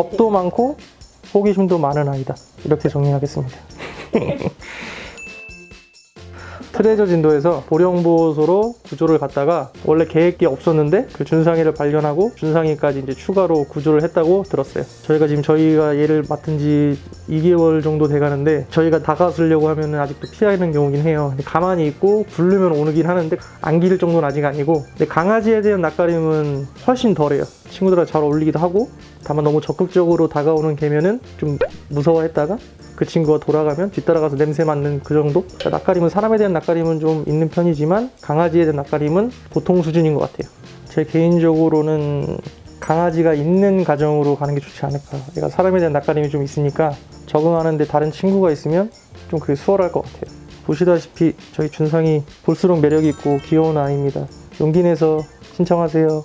겁도 많고 호기심도 많은 아이다. 이렇게 정리하겠습니다. 트레저 진도에서 보령보호소로 구조를 갔다가 원래 계획이 없었는데 그 준상이를 발견하고 준상이까지 이제 추가로 구조를 했다고 들었어요. 저희가 지금 저희가 얘를 맡은 지 2개월 정도 돼 가는데 저희가 다가서려고 하면 아직도 피하는 경우긴 해요. 가만히 있고 부르면 오긴 하는데 안길 정도는 아직 아니고 근데 강아지에 대한 낯가림은 훨씬 덜해요. 친구들과 잘 어울리기도 하고 다만 너무 적극적으로 다가오는 개면은 좀 무서워했다가 그 친구가 돌아가면 뒤따라가서 냄새 맡는 그 정도? 그러니까 낯가림은 사람에 대한 낯가림은 좀 있는 편이지만 강아지에 대한 낯가림은 보통 수준인 것 같아요. 제 개인적으로는 강아지가 있는 가정으로 가는 게 좋지 않을까. 얘가 사람에 대한 낯가림이 좀 있으니까 적응하는데 다른 친구가 있으면 좀 그게 수월할 것 같아요. 보시다시피 저희 준상이 볼수록 매력이 있고 귀여운 아이입니다. 용기 내서 신청하세요.